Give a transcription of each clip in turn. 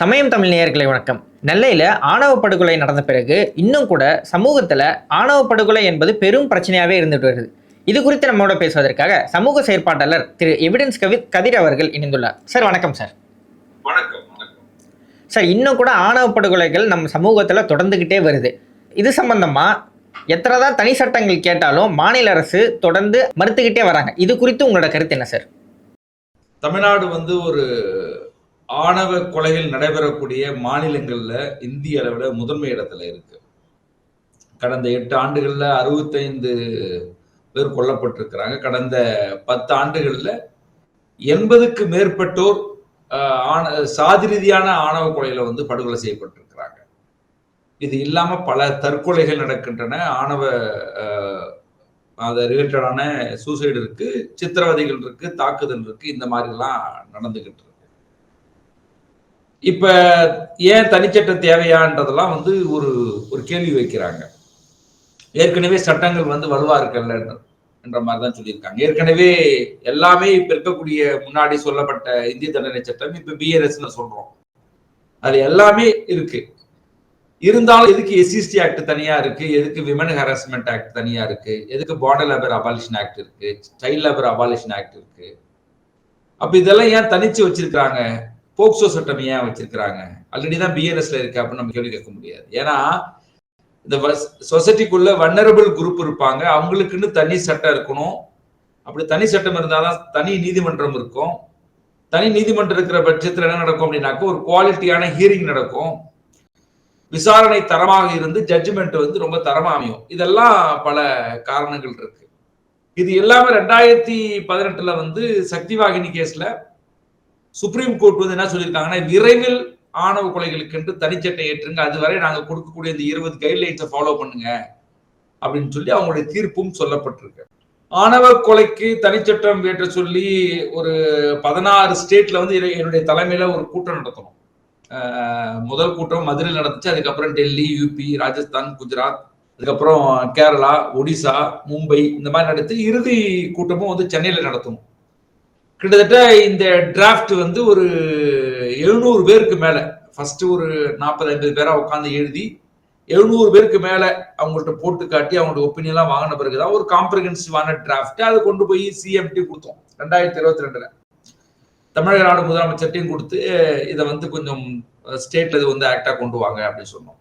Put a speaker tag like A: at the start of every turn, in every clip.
A: சமயம் தமிழ் நேயர்களை வணக்கம். நெல்லையில் ஆணவ படுகொலை நடந்த பிறகு இன்னும் கூட சமூகத்தில் ஆணவ படுகொலை என்பது பெரும் பிரச்சனையாகவே இருந்துட்டு வருது. இது குறித்து நம்மோட பேசுவதற்காக சமூக செயற்பாட்டாளர் திரு எவிடன்ஸ் கவி கதிர் அவர்கள் இணைந்துள்ளார். சார் வணக்கம் சார்.
B: வணக்கம்
A: சார் இன்னும் கூட ஆணவ படுகொலைகள் நம்ம சமூகத்தில் தொடர்ந்துக்கிட்டே வருது. இது சம்பந்தமா எத்தனை தான் தனி சட்டங்கள் கேட்டாலும் மாநில அரசு தொடர்ந்து மறுத்துக்கிட்டே வராங்க. இது குறித்து உங்களோட கருத்து என்ன சார்?
B: தமிழ்நாடு வந்து ஒரு ஆணவ கொலைகள் நடைபெறக்கூடிய மாநிலங்கள்ல இந்திய அளவில் முதன்மை இடத்துல இருக்கு. கடந்த எட்டு ஆண்டுகள்ல அறுபத்தைந்து பேர் கொல்லப்பட்டிருக்கிறாங்க. கடந்த பத்து ஆண்டுகள்ல எண்பதுக்கு மேற்பட்டோர் ஆண- சாதி ரீதியான ஆணவ கொலையில வந்து படுகொலை செய்யப்பட்டிருக்கிறாங்க. இது இல்லாம பல தற்கொலைகள் நடக்கின்றன. ஆணவ அதை ரிலேட்டடான சூசைடு இருக்கு சித்திரவதைகள் இருக்கு தாக்குதல் இருக்கு இந்த மாதிரிலாம் நடந்துகிட்டு இருக்கு. இப்ப ஏன் தனிச்சட்டம் தேவையான்றதெல்லாம் வந்து ஒரு ஒரு கேள்வி வைக்கிறாங்க. ஏற்கனவே சட்டங்கள் வந்து வலுவா இருக்கல்ல என்ற மாதிரி தான் சொல்லியிருக்காங்க. ஏற்கனவே எல்லாமே இப்ப இருக்கக்கூடிய முன்னாடி சொல்லப்பட்ட இந்திய தண்டனை சட்டம் இப்ப பிஎன்எஸ்னு சொல்றோம். அது எல்லாமே இருக்கு. இருந்தாலும் எதுக்கு எஸ்சிஸ்டி ஆக்ட் தனியா இருக்கு? எதுக்கு விமன் ஹராஸ்மெண்ட் ஆக்ட் தனியா இருக்கு? எதுக்கு பார்டர் லேபர் அபாலிஷன் ஆக்ட் இருக்கு? சைல்ட் லேபர் அபாலிஷன் ஆக்ட் இருக்கு? அப்ப இதெல்லாம் ஏன் தனிச்சு வச்சிருக்காங்க போக்சோ சட்டம் ஏன் வச்சிருக்கிறாங்க? ஆல்ரெடி தான் பிஎன்எஸ்ல இருக்கு அப்படின்னு நம்ம கேள்வி கேட்க முடியாது. ஏன்னா இந்த சொசைட்டிக்குள்ள வன்னரபிள் குரூப் இருப்பாங்க. அவங்களுக்குன்னு தனி சட்டம் இருக்கணும். அப்படி தனி சட்டம் இருந்தாதான் தனி நீதிமன்றம் இருக்கும். தனி நீதிமன்றம் இருக்கிற பட்சத்தில் என்ன நடக்கும் அப்படின்னாக்க ஒரு குவாலிட்டியான ஹியரிங் நடக்கும். விசாரணை தரமாக இருந்து ஜட்ஜ்மெண்ட் வந்து ரொம்ப தரமாக அமையும். இதெல்லாம் பல காரணங்கள் இருக்கு. இது எல்லாமே ரெண்டாயிரத்தி பதினெட்டுல வந்து சக்தி வாகினி கேஸ்ல சுப்ரீம் கோர்ட் வந்து என்ன சொல்லியிருக்காங்கன்னா விரைவில் ஆணவ கொலைகளுக்கென்று தனிச்சட்டம் ஏற்றுங்க. அதுவரை நாங்கள் கொடுக்கக்கூடிய இந்த இருபது கைட்லைன்ஸை ஃபாலோ பண்ணுங்க. அப்படின்னு சொல்லி அவங்களுடைய தீர்ப்பும் சொல்லப்பட்டிருக்கு. ஆணவ கொலைக்கு தனிச்சட்டம் ஏற்ற சொல்லி ஒரு பதினாறு ஸ்டேட்ல வந்து என்னுடைய- தலைமையில ஒரு கூட்டம் நடத்தணும். முதல் கூட்டம் மதுரையில் நடந்துச்சு. அதுக்கப்புறம் டெல்லி யூபி ராஜஸ்தான் குஜராத் அதுக்கப்புறம் கேரளா ஒடிசா மும்பை இந்த மாதிரி நடத்தி இறுதி கூட்டமும் வந்து சென்னையில் நடத்தணும். கிட்டத்தட்ட இந்த டிராஃப்ட் வந்து ஒரு எழுநூறு பேருக்கு மேல ஃபர்ஸ்ட் ஒரு நாற்பது ஐம்பது பேராக உட்காந்து எழுதி எழுநூறு பேருக்கு மேல அவங்கள்ட்ட போட்டு காட்டி அவங்களோட ஒப்பீனியெல்லாம் வாங்கின பிறகுதான் ஒரு காம்ப்ரஹென்சிவான டிராஃப்ட் அதை கொண்டு போய் சிஎம்டி கொடுத்தோம் ரெண்டாயிரத்தி இருபத்தி ரெண்டுல. தமிழக நாடு முதலமைச்சர்ட்டையும் கொடுத்து இதை வந்து கொஞ்சம் ஸ்டேட்ல இது வந்து ஆக்டா கொண்டு வாங்க அப்படின்னு சொன்னோம்.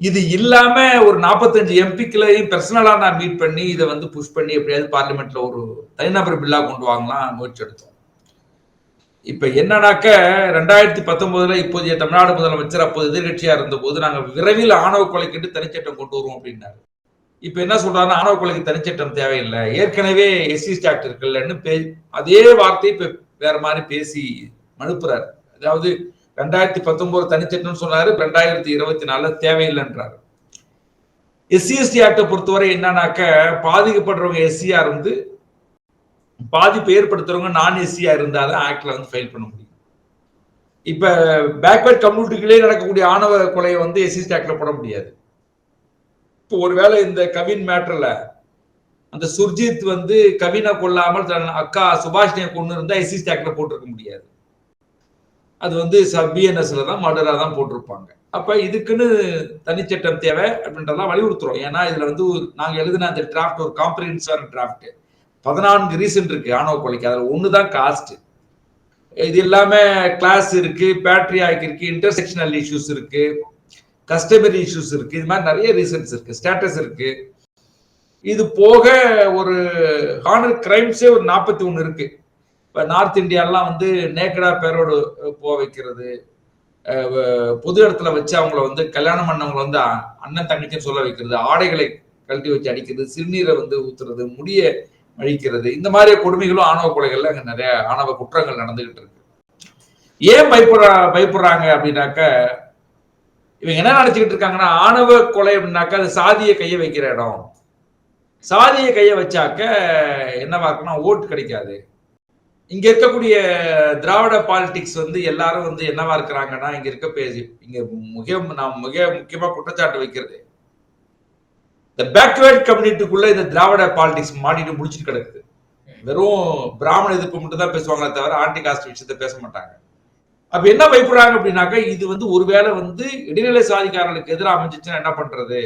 B: இது இல்லாம ஒரு நாற்பத்தஞ்சு எம்பிக்களையும் பர்சனலா நான் மீட் பண்ணி இதை வந்து புஷ் பண்ணி எப்படியாவது பார்லிமெண்ட்ல ஒரு தனிநபர் பில்லா கொண்டு வாங்கலாம் முயற்சி எடுத்தோம். இப்ப என்னன்னாக்க ரெண்டாயிரத்தி பத்தொன்பதுல இப்போதைய தமிழ்நாடு முதலமைச்சர் அப்போது எதிர்கட்சியா இருந்தபோது நாங்க விரைவில் ஆணவ கொலைக்கிட்டு தனிச்சட்டம் கொண்டு வருவோம் அப்படின்னாரு. இப்ப என்ன சொல்றாருன்னா ஆணவ கொலைக்கு தனிச்சட்டம் தேவையில்லை. ஏற்கனவே எஸ்சி ஸ்டாக்ட் இருக்குல்லன்னு பே அதே வார்த்தையை இப்ப வேற மாதிரி பேசி மனுப்புறாரு அதாவது ரெண்டாயிரத்தி பத்தொன்பது தனிச்சட்டம்னு சொன்னாரு ரெண்டாயிரத்தி இருபத்தி நாலுல தேவையில்லைன்றாரு. எஸ்சி எஸ்டி ஆக்டை பொறுத்தவரை என்னன்னாக்க பாதிக்கப்படுறவங்க எஸ்சியா இருந்து பாதிப்பு ஏற்படுத்துறவங்க நான் எஸ்சியா இருந்தாதான் ஆக்ட்ல வந்து ஃபைல் பண்ண முடியும். இப்ப பேக்வேர்ட் கம்யூனிட்டிகளே நடக்கக்கூடிய ஆணவ கொலையை வந்து எஸ்சி ஆக்ட்ல போட முடியாது. இப்போ ஒருவேளை இந்த கவின் மேட்டர்ல அந்த சுர்ஜித் வந்து கவினை கொல்லாமல் தன் அக்கா சுபாஷினியை கொண்டு இருந்தா எஸ்சி ஆக்ட்ல போட்டிருக்க முடியாது. அது வந்து பிஎன்எஸ்ல தான் மர்டராக தான் போட்டிருப்பாங்க. அப்ப இதுக்குன்னு தனிச்சட்டம் தேவை அப்படின்றதெல்லாம் வலியுறுத்துறோம். ஏன்னா இதுல வந்து ஒரு- நாங்க எழுதின அந்த டிராஃப்ட் ஒரு காம்ப்ரிஹென்சிவான டிராஃப்ட் பதினான்கு ரீசன் இருக்கு ஆணவ கொலைக்கு. ஒன்று தான் காஸ்ட் இது இல்லாமல் கிளாஸ் இருக்கு பேட்ரியாக் இருக்கு இன்டர்செக்ஷனல் இஷ்யூஸ் இருக்கு கஸ்டமரி இஷ்யூஸ் இருக்கு. இது மாதிரி நிறைய ரீசன்ஸ் இருக்கு ஸ்டேட்டஸ் இருக்கு. இது போக ஒரு ஹானர் கிரைம்ஸே ஒரு நாற்பத்தி ஒன்று இருக்கு. இப்போ நார்த் இந்தியாலாம் வந்து நேக்கடா பேரோடு போக வைக்கிறது. பொது இடத்துல வச்சு அவங்கள வந்து கல்யாணம் பண்ணவங்களை வந்து அண்ணன் தங்கச்சின்னு சொல்ல வைக்கிறது. ஆடைகளை கழட்டி வச்சு அடிக்கிறது. சிறுநீரை வந்து ஊத்துறது முடிய அழிக்கிறது. இந்த மாதிரி கொடுமைகளும் ஆணவ கொலைகள்ல அங்கே நிறைய ஆணவ குற்றங்கள் நடந்துகிட்டு இருக்கு. ஏன் பயப்படுறா பயப்படுறாங்க அப்படின்னாக்க இவங்க என்ன நினைச்சுக்கிட்டு இருக்காங்கன்னா ஆணவ கொலை அப்படின்னாக்க அது சாதியை கைய வைக்கிற இடம். சாதியை கைய வச்சாக்க என்னவா இருக்குன்னா ஓட்டு கிடைக்காது. இங்க இருக்கக்கூடிய திராவிட பாலிடிக்ஸ் வந்து எல்லாரும் வந்து என்னவா இருக்கிறாங்கன்னா இங்க இருக்க பேசி இங்க மிக நான் மிக முக்கியமா குற்றச்சாட்டு வைக்கிறது. இந்த பேக்வேர்ட் கம்யூனிட்டிக்குள்ள இந்த திராவிட பாலிடிக்ஸ் மாடிட்டு முடிச்சுட்டு கிடக்குது. வெறும் பிராமண எதிர்ப்பு மட்டும் தான் பேசுவாங்களே தவிர ஆன்டி காஸ்ட் விஷயத்த பேச மாட்டாங்க. அப்ப என்ன பயப்படுறாங்க அப்படின்னாக்கா இது வந்து ஒருவேளை வந்து இடைநிலை சாதிக்காரர்களுக்கு எதிராக அமைஞ்சிச்சுன்னா என்ன பண்றது?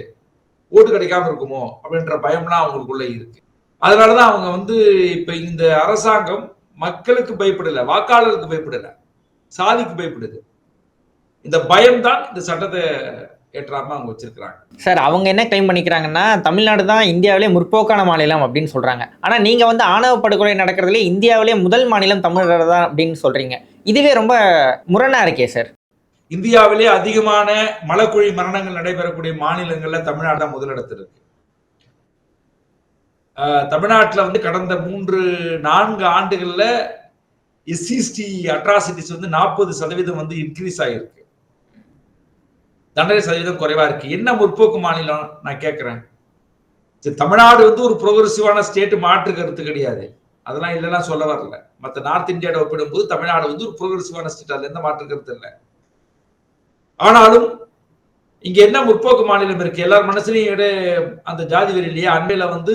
B: ஓட்டு கிடைக்காம இருக்குமோ? அப்படின்ற பயம்லாம் அவங்களுக்குள்ள இருக்கு. அதனாலதான் அவங்க வந்து இப்ப இந்த அரசாங்கம் மக்களுக்கு பயப்படல வாக்காளருக்கு பயப்படல சாதிக்கு பயப்படுது. இந்த பயம்தான் இந்த சட்டத்தை ஏற்றாம அவங்க வச்சிருக்கிறாங்க.
A: சார் அவங்க என்ன கிளைம் பண்ணிக்கிறாங்கன்னா தமிழ்நாடு தான் இந்தியாவிலே முற்போக்கான மாநிலம் அப்படின்னு சொல்றாங்க. ஆனா நீங்க வந்து ஆணவ படுகொலை நடக்கிறதுலே இந்தியாவிலே முதல் மாநிலம் தமிழர் தான் அப்படின்னு சொல்றீங்க. இதுவே ரொம்ப முரணா இருக்கே சார்?
B: இந்தியாவிலே அதிகமான மலக்குழி மரணங்கள் நடைபெறக்கூடிய மாநிலங்கள்ல தமிழ்நாடு தான் முதலிடத்தில் இருக்கு. தமிழ்நாட்டில் வந்து கடந்த மூன்று நான்கு ஆண்டுகளில் எஸ்சிஎஸ்டி அட்ராசிட்டிஸ் வந்து நாற்பது சதவீதம் வந்து இன்க்ரீஸ் ஆகிருக்கு தண்டனை சதவீதம் குறைவா இருக்கு. என்ன முற்போக்கு மாநிலம் நான் கேட்கிறேன் சரி, தமிழ்நாடு வந்து ஒரு ப்ரோக்ரஸிவான ஸ்டேட் மாற்று கருத்து கிடையாது. அதெல்லாம் இல்லைன்னா சொல்ல வரல. மற்ற நார்த் இந்தியாவோட ஒப்பிடும்போது தமிழ்நாடு வந்து ஒரு ப்ரோக்ரஸிவான ஸ்டேட் அதுல எந்த மாற்று கருத்து இல்லை. ஆனாலும் இங்க என்ன முற்போக்கு மாநிலம் இருக்கு? எல்லார் மனசுலயும் அந்த ஜாதி வெறியிலேயே அண்மையில் அண்மையில வந்து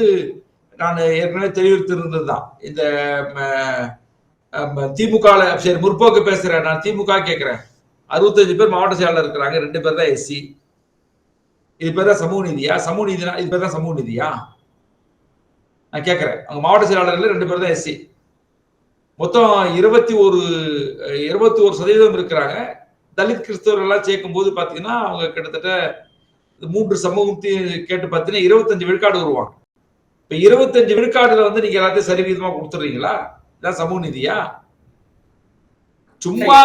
B: நான் ஏற்கனவே தெரிவித்திருந்ததுதான். இந்த திமுக சரி முற்போக்கு பேசுறேன். நான் திமுக கேட்கிறேன் அறுபத்தஞ்சு பேர் மாவட்ட செயலாளர் இருக்கிறாங்க. ரெண்டு பேர் தான் எஸ்சி. இது பேர் தான் சமூக நீதியா? சமூக நீதினா இது பேர் தான் சமூக நீதியா? நான் கேட்கிறேன் அவங்க மாவட்ட செயலாளர்கள் ரெண்டு பேர் தான் எஸ்சி. மொத்தம் இருபத்தி ஒரு இருபத்தி ஒரு சதவீதம் இருக்கிறாங்க. தலித் கிறிஸ்தவர்கள் எல்லாம் சேர்க்கும் போது பாத்தீங்கன்னா அவங்க கிட்டத்தட்ட மூன்று சமூகத்தையும் கேட்டு பார்த்தீங்கன்னா இருபத்தஞ்சு விழுக்காடு வருவாங்க. இப்ப இருபத்தஞ்சு விழுக்காடுல வந்து நீங்க எல்லாத்தையும் சரிவிதமா கொடுத்துறீங்களா இதான் சமூக நிதியா? சும்மா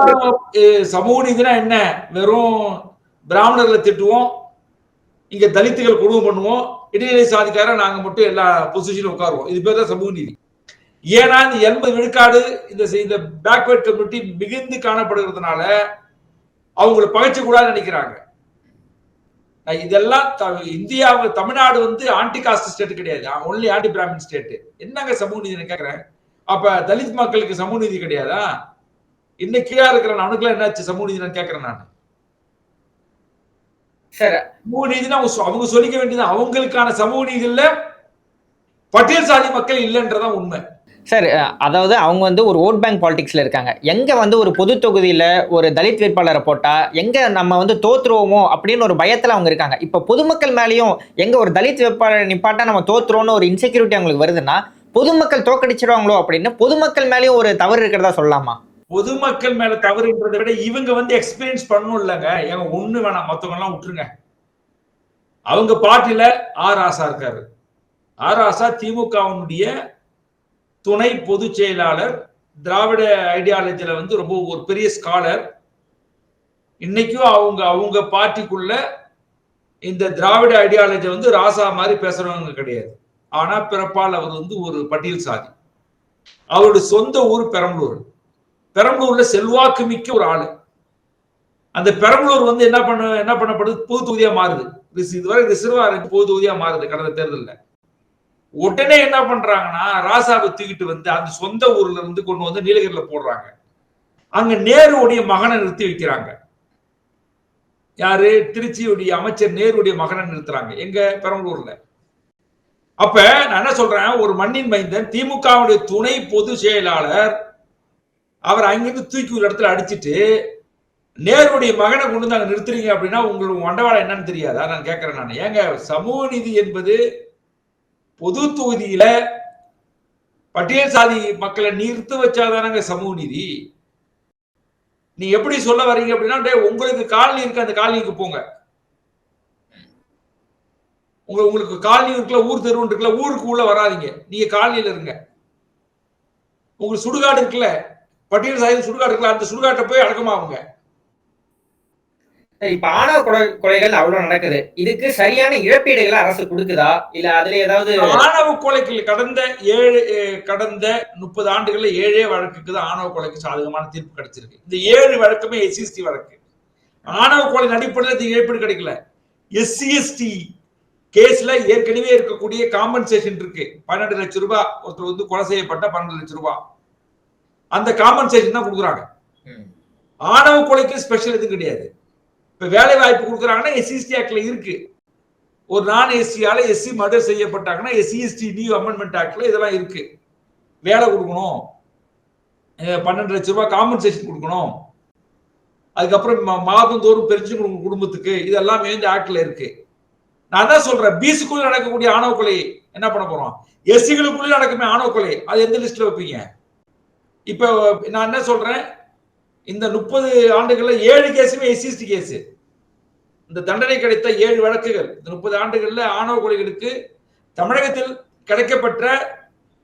B: சமூக நீதினா என்ன? வெறும் பிராமணர்களை திட்டுவோம் இங்க தலித்துகள் குடும்பம் பண்ணுவோம் இடைநிலை சாதிக்கார நாங்க மட்டும் எல்லா பொசிஷனும் உட்காருவோம். இது பேர் தான் சமூக நீதி. ஏன்னா இந்த எண்பது விழுக்காடு இந்த இந்த பேக்வேர்ட் கம்யூனிட்டி மிகுந்து காணப்படுகிறதுனால அவங்களை பகைச்சு கூடாது நினைக்கிறாங்க. இதெல்லாம் இந்தியாவு தமிழ்நாடு வந்து ஆன்டி காஸ்ட் ஸ்டேட் கிடையாது. ஒன்லி ஆன்டி பிராமின் ஸ்டேட் என்னங்க சமூக நீதி கேட்கிறேன் அப்ப தலித் மக்களுக்கு சமூக நீதி கிடையாதா? இன்னும் கீழா இருக்கிற அவனுக்குலாம் என்னாச்சு சமூக நீதி கேட்கிறேன் நான்.
A: சார்.
B: சமூக நீதினா அவங்க சொல்லிக்க வேண்டியது அவங்களுக்கான சமூக நீதி இல்ல பட்டியல் சாதி மக்கள் இல்லைன்றதான் உண்மை.
A: சார் அதாவது அவங்க வந்து ஒரு ஓட் பேங்க் பாலிடிக்ஸில் இருக்காங்க. எங்கே வந்து ஒரு பொது தொகுதியில் ஒரு தலித் வேட்பாளரை போட்டால் எங்கே நம்ம வந்து தோத்துருவோமோ அப்படின்னு ஒரு பயத்தில் அவங்க இருக்காங்க. இப்போ பொதுமக்கள் மேலேயும் எங்கே ஒரு தலித் வேட்பாளர் நிப்பாட்டால் நம்ம தோத்துருவோம்னு ஒரு இன்செக்யூரிட்டி அவங்களுக்கு வருதுன்னா பொதுமக்கள் தோக்கடிச்சிடுவாங்களோ அப்படின்னு பொதுமக்கள் மேலேயும் ஒரு தவறு இருக்கிறதா சொல்லலாமா?
B: பொதுமக்கள் மேல தவறுன்றதை விட இவங்க வந்து எக்ஸ்பீரியன்ஸ் பண்ணணும் இல்லைங்க. ஏங்க ஒண்ணு வேணாம். மத்தவங்க எல்லாம் விட்டுருங்க. அவங்க பாட்டில ஆர் ஆசா இருக்காரு. ஆர் ஆசா திமுகவினுடைய துணை பொதுச் செயலாளர் திராவிட ஐடியாலஜில வந்து ரொம்ப ஒரு பெரிய ஸ்காலர் இன்னைக்கும் அவங்க அவங்க பார்ட்டிக்குள்ள இந்த திராவிட ஐடியாலஜி வந்து ராசா மாதிரி பேசுறவங்க கிடையாது. ஆனா பிறப்பால் அவர் வந்து ஒரு பட்டியல் சாதி. அவருடைய சொந்த ஊர் பெரம்பலூர். பெரம்பலூர்ல செல்வாக்கு மிக்க ஒரு ஆளு. அந்த பெரம்பலூர் வந்து என்ன பண்ண என்ன பண்ணப்படுது? பொது தொகுதியா மாறுது. ரிஸ்- இதுவரை ரிசர்வா இருக்கு பொது தொகுதியா மாறுது கடந்த தேர்தலில். உடனே என்ன பண்றாங்கன்னா ராசாவை தூக்கிட்டு வந்து அந்த சொந்த ஊர்ல இருந்து கொண்டு வந்து நீலகிரியில போடுறாங்க. அங்க நேருடைய மகனை நிறுத்தி வைக்கிறாங்க. யாரு? திருச்சியுடைய அமைச்சர் நேருடைய மகனை நிறுத்துறாங்க எங்க? பெரம்பலூர்ல. அப்ப நான் என்ன சொல்றேன்? ஒரு மண்ணின் மைந்தன் திமுகவுடைய துணை பொது செயலாளர் அவர் அங்கிருந்து தூக்கி ஒரு இடத்துல அடிச்சிட்டு நேருடைய மகனை கொண்டு வந்து அங்க நிறுத்துறீங்க அப்படின்னா உங்களுக்கு மண்டவாளம் என்னன்னு தெரியாதா. நான் கேட்கிறேன் நான். ஏங்க சமூக நீதி என்பது பொது தொகுதியில பட்டியல் சாதி மக்களை நிறுத்து வச்சாதானங்க சமூக நீதி? நீ எப்படி சொல்ல வரீங்க அப்படின்னா உங்களுக்கு காலனி இருக்கு அந்த காலனிக்கு போங்க. உங்க உங்களுக்கு காலனி இருக்குல்ல ஊர் தெருவு இருக்குல்ல ஊருக்கு உள்ள வராதீங்க. நீங்க காலனியில இருங்க. உங்களுக்கு சுடுகாடு இருக்குல்ல பட்டியல் சாதி சுடுகாடு இருக்குல்ல அந்த சுடுகாட்டை போய் அடக்கமாவுங்க
A: இப்ப ஆணவ கொலை கொலைகள் அவ்வளவு நடக்குது. இதுக்கு சரியான இழப்பீடுகளை அரசு கொடுக்குதா? இல்ல அதுல ஏதாவது
B: ஆணவ கொலைக்கு கடந்த ஏழு கடந்த முப்பது ஆண்டுகள்ல ஏழே வழக்குக்கு தான் ஆணவ கொலைக்கு சாதகமான தீர்ப்பு கிடைச்சிருக்கு. இந்த ஏழு வழக்குமே எஸ்சிஎஸ்டி வழக்கு. ஆணவ கொலை அடிப்படையில் இழப்பீடு கிடைக்கல. எஸ்சிஎஸ்டி கேஸ்ல ஏற்கனவே இருக்கக்கூடிய காம்பன்சேஷன் இருக்கு. பன்னெண்டு லட்சம் ரூபாய் ஒருத்தர் வந்து கொலை செய்யப்பட்ட பன்னெண்டு லட்சம் ரூபாய். அந்த காம்பன்சேஷன் தான் கொடுக்குறாங்க. ஆணவ கொலைக்கு ஸ்பெஷல் எதுவும் கிடையாது. இப்போ வேலை வாய்ப்பு கொடுக்குறாங்கன்னா எஸ்சிஎஸ்டி ஆக்டில் இருக்கு. ஒரு நான் எஸ்சியால் எஸ்சி மர்டர் செய்யப்பட்டாங்கன்னா எஸ்சிஎஸ்டி நியூ அமெண்ட்மெண்ட் ஆக்டில் இதெல்லாம் இருக்கு. வேலை கொடுக்கணும். பன்னெண்டு லட்ச ரூபாய் காம்பன்சேஷன் கொடுக்கணும். அதுக்கப்புறம் மா- மாதந்தோறும் பென்ஷன் கொடுக்கும் குடும்பத்துக்கு. இதெல்லாம் இந்த ஆக்டில் இருக்கு. நான் தான் சொல்றேன் பிசிக்குள்ள நடக்கக்கூடிய ஆணவ கொலை என்ன பண்ண போறோம்? எஸ்சிகளுக்குள்ள நடக்குமே ஆணவ கொலை. அது எந்த லிஸ்ட்ல வைப்பீங்க? இப்ப நான் என்ன சொல்றேன்? இந்த முப்பது ஆண்டுகள்ல ஏழு கேஸுமே எஸ்சிஸ்டி கேஸ். இந்த தண்டனை கிடைத்த ஏழு வழக்குகள். இந்த முப்பது ஆண்டுகள்ல ஆணவ கொலைகளுக்கு தமிழகத்தில் கிடைக்கப்பட்ட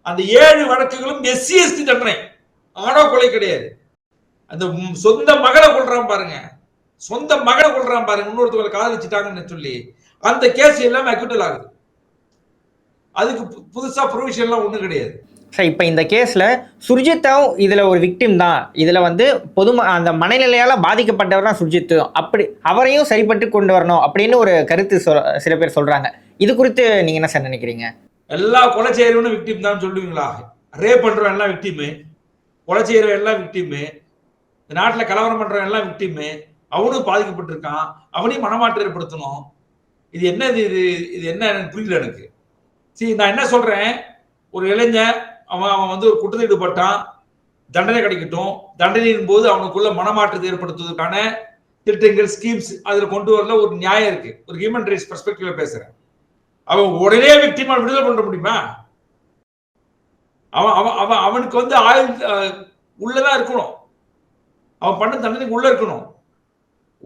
B: அந்த ஏழு வழக்குகளும் எஸ்சி எஸ்டி தண்டனை. ஆணவ கொலை கிடையாது. அந்த சொந்த மகளை கொள்றான் பாருங்க. சொந்த மகளை கொள்றான் பாருங்க. இன்னொருத்தவங்களை காதலிச்சுட்டாங்கன்னு சொல்லி அந்த கேஸ் எல்லாமே அக்யூட்டல் ஆகுது. அதுக்கு பு- புதுசா ப்ரொவிஷன் எல்லாம் ஒண்ணும் கிடையாது.
A: சார் இப்போ இந்த கேஸில் சுர்ஜித்தும் இதில் ஒரு விக்டிம் தான். இதில் வந்து பொது அந்த மனநிலையால் பாதிக்கப்பட்டவர் தான் சுர்ஜித்து. அப்படி அவரையும் சரிப்பட்டு கொண்டு வரணும் அப்படின்னு ஒரு கருத்து சொல் சில பேர் சொல்கிறாங்க இது குறித்து நீங்கள் என்ன சார் நினைக்கிறீங்க?
B: எல்லா கொலை செய்யறவனும் விக்டிம் தான் சொல்லுவீங்களா ரே பண்ணுறவன் எல்லாம் விக்டிமு கொலை செய்யறவன் எல்லாம் விக்டிமு இந்த நாட்டில் கலவரம் பண்ணுறவன் எல்லாம் விக்டிமு அவனும் பாதிக்கப்பட்டிருக்கான். அவனையும் மனமாற்றம் ஏற்படுத்தணும். இது என்ன இது? இது என்ன? புரியல எனக்கு. சரி நான் என்ன சொல்கிறேன் ஒரு இளைஞன் அவன் அவன் வந்து ஒரு குற்றத்தில் ஈடுபட்டான். தண்டனை கிடைக்கட்டும். தண்டனையின் போது அவனுக்குள்ள மனமாற்றத்தை ஏற்படுத்துவதற்கான திட்டங்கள் ஸ்கீம்ஸ் அதில் கொண்டு வரல. ஒரு நியாயம் இருக்கு. ஒரு ஹியூமன் ரைட்ஸ் பெர்ஸ்பெக்டிவ்ல பேசுறேன். அவன் உடனே விக்டிமா விடுதலை பண்ண முடியுமா? அவன் அவன் அவன் அவனுக்கு வந்து ஆயுள் உள்ளதான் இருக்கணும். அவன் பண்ண தண்டனைக்கு உள்ள இருக்கணும்.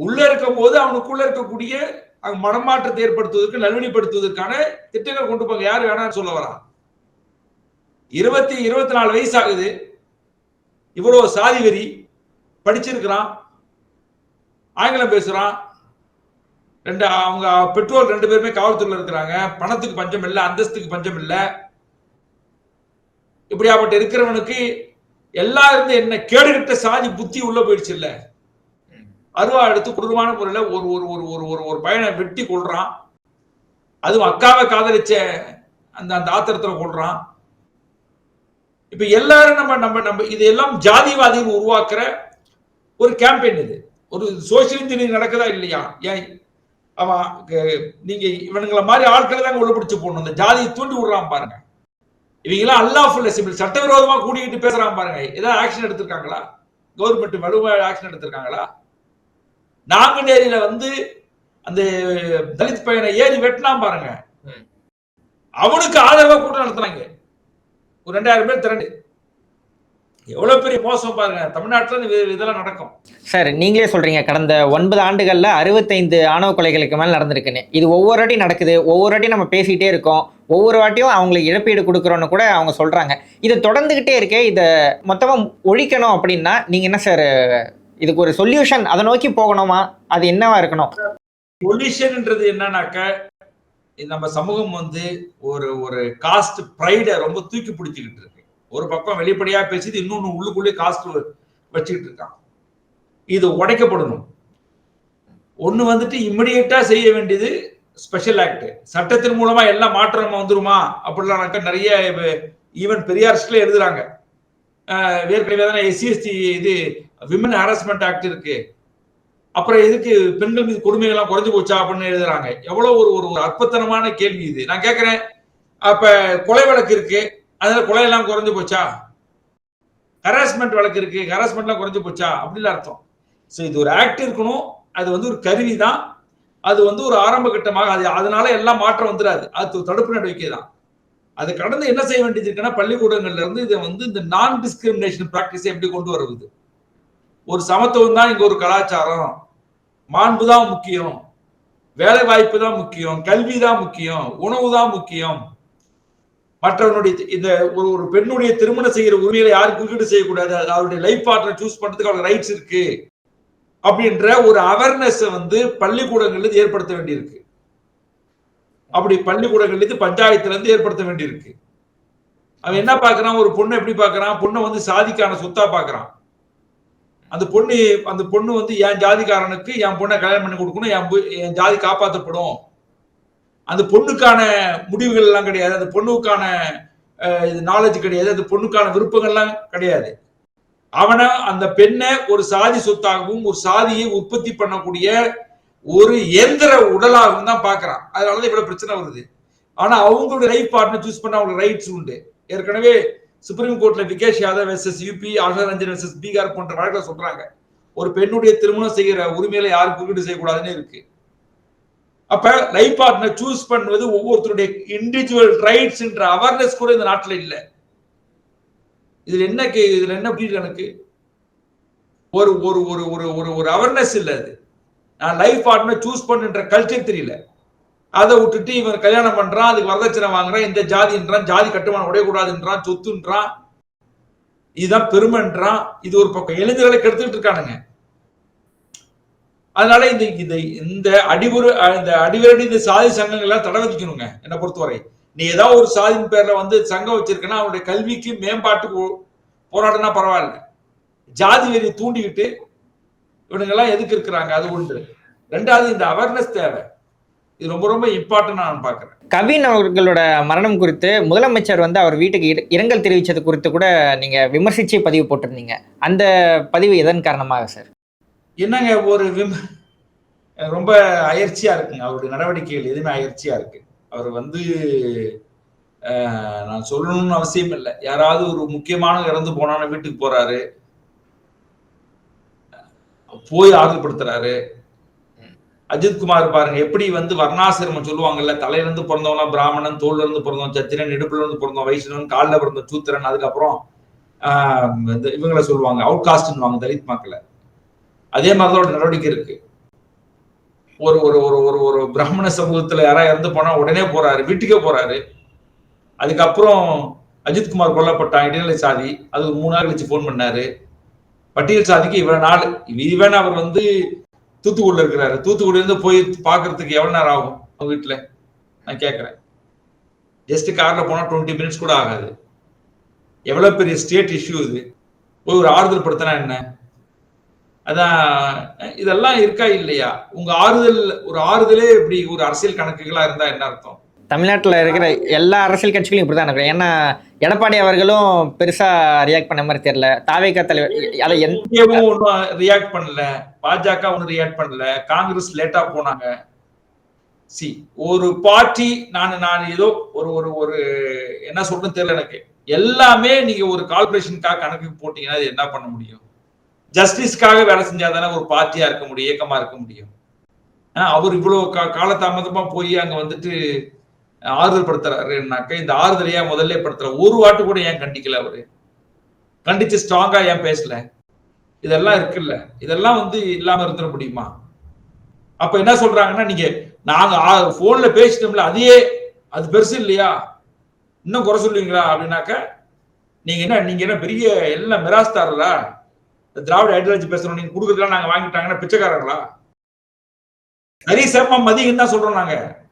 B: உள்ள இருக்கும் போது அவனுக்குள்ள இருக்கக்கூடிய மனமாற்றத்தை ஏற்படுத்துவதற்கு நல்வழிப்படுத்துவதற்கான திட்டங்கள் கொண்டு போங்க. யார் வேணாம்னு சொல்ல வரான். இருபத்தி இருபத்தி நாலு வயசு ஆகுது இவ்வளோ சாதி வெறி படிச்சிருக்கிறான். ஆங்கிலம் பேசுகிறான் ரெண்டு அவங்க பெற்றோர் ரெண்டு பேருமே காவல்துறையில் இருக்கிறாங்க. பணத்துக்கு பஞ்சம் இல்லை அந்தஸ்துக்கு பஞ்சம் இல்ல. இப்படியாப்பட்ட இருக்கிறவனுக்கு எல்லா இருந்து என்ன கேடுகிட்ட சாதி புத்தி உள்ள போயிடுச்சு இல்ல. அருவா எடுத்து கொடூரமான முறையில ஒரு ஒரு ஒரு ஒரு ஒரு ஒரு பையனை வெட்டி கொள்றான் அதுவும் அக்காவை காதலிச்ச அந்த அந்த ஆத்திரத்துல கொள்றான் இப்ப எல்லாரும் நம்ம நம்ம நம்ம இதெல்லாம் ஜாதிவாதிகள் உருவாக்குற ஒரு கேம்பெயின் இது. ஒரு சோசியல் இன்ஜினியரிங் நடக்குதா இல்லையா? ஏன்? அவன் நீங்க இவனுங்கள மாதிரி ஆட்களை தான் உள்ள பிடிச்சு போடணும். இந்த ஜாதியை தூண்டி விடுறான் பாருங்க. இவங்கெல்லாம் அல்லாஃபுல் அசம்பிள் சட்டவிரோதமா கூடிக்கிட்டு பேசுறான் பாருங்க. ஏதாவது ஆக்ஷன் எடுத்திருக்காங்களா? கவர்மெண்ட் வலுவா ஆக்ஷன் எடுத்திருக்காங்களா? நாங்குநேரியில வந்து அந்த தலித் பையனை ஏறி வெட்டினான் பாருங்க. அவனுக்கு ஆதரவா கூட்டம் நடத்துனாங்க. ஒரு ரெண்டாயிரம் பேர் திரண்டு. எவ்வளவு பெரிய மோசம் பாருங்க. தமிழ்நாட்டுல இது- இதெல்லாம் நடக்கும்.
A: சார் நீங்களே சொல்கிறீங்க கடந்த ஒன்பது ஆண்டுகளில் அறுபத்தைந்து ஆணவ கொலைகளுக்கு மேலே நடந்திருக்குன்னு. இது ஒவ்வொரு வாட்டி நடக்குது. ஒவ்வொரு வாட்டியும் நம்ம பேசிக்கிட்டே இருக்கோம். ஒவ்வொரு வாட்டியும் அவங்களுக்கு இழப்பீடு கொடுக்குறோன்னு கூட அவங்க சொல்கிறாங்க இது தொடர்ந்துக்கிட்டே இருக்கே. இதை மொத்தமாக ஒழிக்கணும் அப்படின்னா நீங்கள் என்ன சார் இதுக்கு ஒரு சொல்யூஷன் அதை நோக்கி போகணுமா? அது என்னவா இருக்கணும்?
B: பொல்யூஷன்ன்றது என்னன்னாக்க நம்ம சமூகம் வந்து ஒரு ஒரு காஸ்ட் ப்ரைடை ரொம்ப தூக்கி பிடிச்சிக்கிட்டு இருக்கு. ஒரு பக்கம் வெளிப்படையா பேசிட்டு இன்னொன்னு உள்ளுக்குள்ளே காஸ்ட் வச்சுக்கிட்டு இருக்கான் இது உடைக்கப்படணும். ஒன்று வந்துட்டு இம்மிடியட்டா செய்ய வேண்டியது ஸ்பெஷல் ஆக்ட் சட்டத்தின் மூலமா எல்லாம் மாற்றம் வந்துருமா? அப்படிலாம்னாக்கா நிறைய ஈவன் பெரியார்ஸ்ல எழுதுறாங்க. அஹ் ஏற்கனவே தானே எஸ்சிஎஸ்டி இது விமன் ஹாரஸ்மெண்ட் ஆக்ட் இருக்கு. அப்புறம் எதுக்கு பெண்கள் மீது கொடுமைகள்லாம் குறைஞ்சு போச்சா அப்படின்னு எழுதுறாங்க. எவ்வளவு ஒரு ஒரு அற்பத்தனமான கேள்வி இது. நான் கேட்கிறேன் அப்ப கொலை வழக்கு இருக்கு அதுல கொலையெல்லாம் குறைஞ்சு போச்சா? ஹராஸ்மெண்ட் வழக்கு இருக்கு ஹராஸ்மெண்ட்லாம் குறைஞ்சு போச்சா? அப்படின்னு அர்த்தம். ஸோ இது ஒரு ஆக்ட் இருக்கணும் அது வந்து ஒரு கருவி தான். அது வந்து ஒரு ஆரம்ப கட்டமாக அது அதனால எல்லாம் மாற்றம் வந்துடாது அது தடுப்பு நடவடிக்கை தான். அது கடந்து என்ன செய்ய வேண்டியது இருக்குன்னா பள்ளிக்கூடங்கள்ல இருந்து இதை வந்து இந்த நான் டிஸ்கிரிமினேஷன் ப்ராக்டிஸை எப்படி கொண்டு வருவது? ஒரு சமத்துவம் தான் இங்க ஒரு கலாச்சாரம். மாண்பு தான் முக்கியம் வேலை வாய்ப்பு தான் முக்கியம் கல்வி தான் முக்கியம் உணவு தான் முக்கியம். மற்றவனுடைய இந்த ஒரு ஒரு பெண்ணுடைய திருமணம் செய்கிற உரிமைகளை யாரும் குறுக்கீடு செய்யக்கூடாது. அது அவருடைய லைஃப் பார்ட்னர் சூஸ் பண்றதுக்கு அவருக்கு ரைட்ஸ் இருக்கு. அப்படின்ற ஒரு அவேர்னஸ் வந்து பள்ளிக்கூடங்கள்ல இருந்து ஏற்படுத்த வேண்டியிருக்கு. அப்படி பள்ளிக்கூடங்கள்ல பஞ்சாயத்துல இருந்து ஏற்படுத்த வேண்டியிருக்கு. அவன் என்ன பாக்குறான் ஒரு பொண்ணை எப்படி பாக்குறான் பொண்ணை வந்து சாதிக்கான சொத்தா பாக்குறான் அந்த பொண்ணு அந்த பொண்ணு வந்து என் ஜாதிக்காரனுக்கு என் பொண்ணை கல்யாணம் பண்ணி கொடுக்கணும் என் பொ- என் ஜாதி காப்பாற்றப்படும் அந்த பொண்ணுக்கான முடிவுகள் எல்லாம் கிடையாது. அந்த பொண்ணுக்கான நாலேஜ் கிடையாது. அந்த பொண்ணுக்கான விருப்பங்கள்லாம் கிடையாது. அவனை அந்த பெண்ணை ஒரு சாதி சொத்தாகவும் ஒரு சாதியை உற்பத்தி பண்ணக்கூடிய ஒரு இயந்திர உடலாகவும் தான் பாக்குறான் அதனாலதான் இவ்வளவு பிரச்சனை வருது. ஆனா அவங்களுடைய லைஃப் பார்ட்னர் சூஸ் பண்ண அவங்களுக்கு ரைட்ஸ் உண்டு. ஏற்கனவே சுப்ரீம் கோர்ட்ல Vikesh Yadav versus UP Asha Ranjan versus Bihar போன்ற வழக்கில் சொல்றாங்க. ஒரு பெண்ணுடைய திருமணம் செய்கிற உரிமையில யாரும் குறுக்கீடு செய்யக்கூடாதுன்னு இருக்கு. அப்ப லைஃப் பார்ட்னர் சூஸ் பண்ணுவது ஒவ்வொருத்தருடைய இண்டிவிஜுவல் ரைட்ஸ் என்ற அவேர்னஸ் கூட இந்த நாட்டில் இல்லை. இதுல என்ன கே- இதுல என்ன புரியுது எனக்கு? ஒரு ஒரு ஒரு ஒரு ஒரு ஒரு அவேர்னஸ் இல்லை அது. நான் லைஃப் பார்ட்னர் சூஸ் பண்ணுன்ற கல்ச்சர் தெரியல. அதை விட்டுட்டு இவன் கல்யாணம் பண்றான் அதுக்கு வரதட்சணை வாங்குறான் இந்த ஜாதின்றான் ஜாதி கட்டுமானம் உடையக்கூடாதுன்றான் சொத்துன்றான். இதுதான் பெருமைன்றான். இது ஒரு பக்கம். இளைஞர்களை கெடுத்துட்டு இருக்கானுங்க. அதனால இந்த இந்த இந்த அடிபுரு இந்த அடிவரடி இந்த சாதி சங்கங்கள் எல்லாம் தடை விதிக்கணுங்க என்னை பொறுத்தவரை. நீ ஏதாவது ஒரு சாதியின் பேர்ல வந்து சங்கம் வச்சிருக்கேன்னா அவனுடைய கல்விக்கு மேம்பாட்டுக்கு போ- போராடினா பரவாயில்ல. ஜாதி வெறி தூண்டிக்கிட்டு இவனுங்கெல்லாம் எதுக்கு இருக்கிறாங்க? அது ஒன்று. ரெண்டாவது இந்த அவேர்னஸ் தேவை. இது ரொம்ப ரொம்ப இம்பார்ட்டன்ட் நான் பாக்குறேன்.
A: கவின் அவர்களோட மரணம் குறித்து முதலமைச்சர் வந்து அவர் வீட்டுக்கு இர- இரங்கல் தெரிவித்தது குறித்து கூட நீங்க விமர்சிச்சு பதிவு போட்டிருந்தீங்க. அந்த பதிவு எதன் காரணமாக சார்?
B: என்னங்க ஒரு விம் ரொம்ப அயற்சியா இருக்குங்க. அவருடைய நடவடிக்கைகள் எதுவுமே அயற்சியா இருக்கு. அவர் வந்து நான் சொல்லணும்னு அவசியம் இல்லை. யாராவது ஒரு முக்கியமான இறந்து போனான வீட்டுக்கு போறாரு. போய் ஆறுதல்படுத்துறாரு அஜித் குமார் பாருங்க எப்படி வந்து வர்ணாசிரமம் சொல்லுவாங்கல்ல தலையில இருந்து பிறந்தவனா பிராமணன் தோல்ல இருந்து பிறந்தவன் சத்திரன் இடுப்புல இருந்து பிறந்தவன் வைஷ்ணவன் காலில் பிறந்த சூத்திரன் அதுக்கப்புறம் இவங்கள இவங்களை சொல்லுவாங்க அவுட் காஸ்ட்னுவாங்க தலித் மக்களை. அதே மாதிரிதான் ஒரு நடவடிக்கை இருக்கு. ஒரு ஒரு ஒரு ஒரு ஒரு பிராமண சமூகத்துல யாராவது இறந்து போனா உடனே போறாரு வீட்டுக்கே போறாரு. அதுக்கப்புறம் அஜித்குமார் கொல்லப்பட்டான் இடைநிலை சாதி அது மூணு நாள் கழிச்சு ஃபோன் பண்ணாரு. பட்டியல் சாதிக்கு இவ்வளவு நாள் இவன் அவர் வந்து தூத்துக்குடியில் இருக்கிறாரு. தூத்துக்குடியிலேருந்து போய் பார்க்கறதுக்கு எவ்வளோ நேரம் ஆகும்? அவங்க வீட்டில். நான் கேட்குறேன். ஜஸ்ட் காரில் போனால் டுவெண்ட்டி மினிட்ஸ் கூட ஆகாது. எவ்வளோ பெரிய ஸ்டேட் இஷ்யூ இது. போய் ஒரு ஆறுதல் படுத்தினா என்ன? அதான் இதெல்லாம் இருக்கா இல்லையா? உங்க ஆறுதல் ஒரு ஆறுதலே இப்படி ஒரு அரசியல் கணக்குகளா இருந்தா என்ன அர்த்தம்?
A: தமிழ்நாட்டில் இருக்கிற எல்லா அரசியல் கட்சிகளும் இப்படி தான் இருக்கிறேன் ஏன்னா எடப்பாடி அவர்களும் பெருசாக ரியாக்ட் பண்ண மாதிரி தெரியல. தாவேக தலைவர் அதை எந்
B: ஒன்றும் ரியாக்ட் பண்ணல. பாஜக ஒன்றும் ரியாக்ட் பண்ணல. காங்கிரஸ் லேட்டாக போனாங்க. சி ஒரு பார்ட்டி நான் நான் ஏதோ ஒரு ஒரு ஒரு என்ன சொல்றேன்னு தெரியல எனக்கு. எல்லாமே நீங்க ஒரு கார்பரேஷனுக்காக கணக்கு போட்டீங்கன்னா அது என்ன பண்ண முடியும்? ஜஸ்டிஸ்க்காக வேலை செஞ்சாதானே ஒரு பார்ட்டியா இருக்க முடியும் இயக்கமா இருக்க முடியும். ஆனால் அவர் இவ்வளவு கா காலதாமதமா போய் அங்க வந்துட்டு ஆறுதல் படுத்துறாருனாக்க இந்த ஆறுதலையா முதல்ல படுத்துற. ஒரு வாட்டு கூட ஏன் கண்டிக்கல அவரு? கண்டிச்சு ஸ்ட்ராங்கா ஏன் பேசல? இதெல்லாம் இருக்குல்ல. இதெல்லாம் வந்து இல்லாம இருந்துட முடியுமா? அப்ப என்ன சொல்றாங்கன்னா நீங்க நாங்க போன்ல பேசிட்டோம்ல அதையே அது பெருசு இல்லையா? இன்னும் குறை சொல்லுவீங்களா? அப்படின்னாக்க நீங்க என்ன நீங்க என்ன பெரிய எல்லாம் மிராஸ்தாரலா திராவிட ஐடியாலஜி பேசுறோம் நீங்க கொடுக்கறதுலாம் நாங்க வாங்கிட்டாங்கன்னா பிச்சைக்காரங்களா சரி சேப்பா மதியம் தான் சொல்றோம் நாங்க.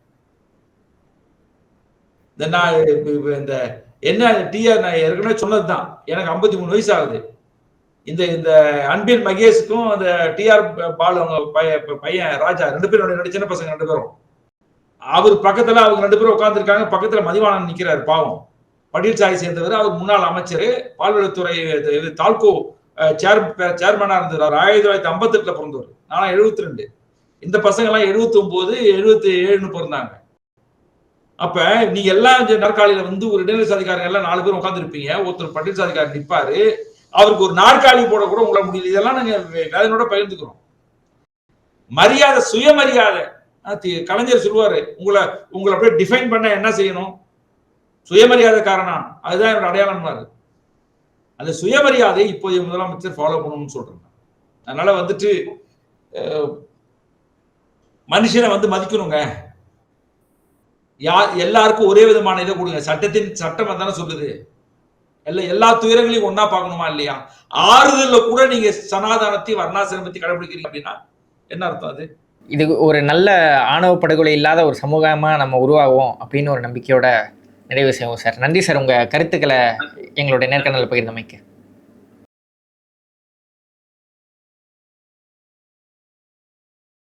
B: இந்த நான் இந்த என்ன டிஆர் நான் ஏற்கனவே சொன்னதுதான். எனக்கு 53 மூணு வயசு ஆகுது இந்த இந்த அன்பில் மகேஷுக்கும் அந்த டிஆர் பாலு அவங்க பையன் ராஜா ரெண்டு பேரும் ரெண்டு சின்ன பசங்க ரெண்டு பேரும். அவர் பக்கத்துல அவங்க ரெண்டு பேரும் உட்காந்துருக்காங்க பக்கத்துல மதிவானன் நிக்கிறாரு பாவம். பட்டியல் சாய் சேர்ந்தவர் அவர் முன்னாள் அமைச்சர். பால்வளத்துறை இது- தால்கோ சேர் சேர்மனா இருந்தார். ஆயிரத்தி தொள்ளாயிரத்தி ஐம்பத்தி எட்டுல பிறந்தவர். நானா எழுபத்தி ரெண்டு. இந்த பசங்க எல்லாம் எழுபத்தி ஒன்பது எழுபத்தி ஏழுன்னு பிறந்தாங்க. அப்ப நீங்க எல்லாம் இந்த நாற்காலியில வந்து ஒரு இடைநிலை சாதிக்காரங்க எல்லாம் நாலு பேர் உட்காந்துருப்பீங்க ஒருத்தர் பட்டியல் சாதிக்காரர் நிப்பாரு. அவருக்கு ஒரு நாற்காலி போட கூட உங்களை முடியல. இதெல்லாம் நாங்க வேதனோட பகிர்ந்துக்கிறோம். மரியாதை சுயமரியாதை. ஆ, கலைஞர் சொல்லுவாரு உங்களை உங்களை அப்படியே டிஃபைன் பண்ண என்ன செய்யணும்? சுயமரியாதை காரணம். அதுதான் என்னோட அடையாளம்னாரு அந்த சுயமரியாதை இப்போதைய முதலமைச்சர் ஃபாலோ பண்ணணும்னு சொல்றேன் அதனால வந்துட்டு மனுஷனை வந்து மதிக்கணுங்க. யார் எல்லாருக்கும் ஒரே விதமான இதை கொடுங்க. சட்டத்தின் சட்டம் தானே சொல்லுது. இல்லை எல்லா துயரங்களையும் ஒன்றா பார்க்கணுமா இல்லையா? ஆறுதல்ல கூட நீங்க சனாதானத்தை வர்ணாசிரமத்தை கடைபிடிக்கிறீங்க அப்படின்னா என்ன அர்த்தம் அது?
A: இது ஒரு நல்ல ஆணவ படுகொலை இல்லாத ஒரு சமூகமாக நம்ம உருவாகுவோம் அப்படின்னு ஒரு நம்பிக்கையோட நிறைவு செய்வோம் சார். நன்றி சார். உங்கள் கருத்துக்களை எங்களுடைய நேர்காணல் பகிர்ந்தமைக்கு.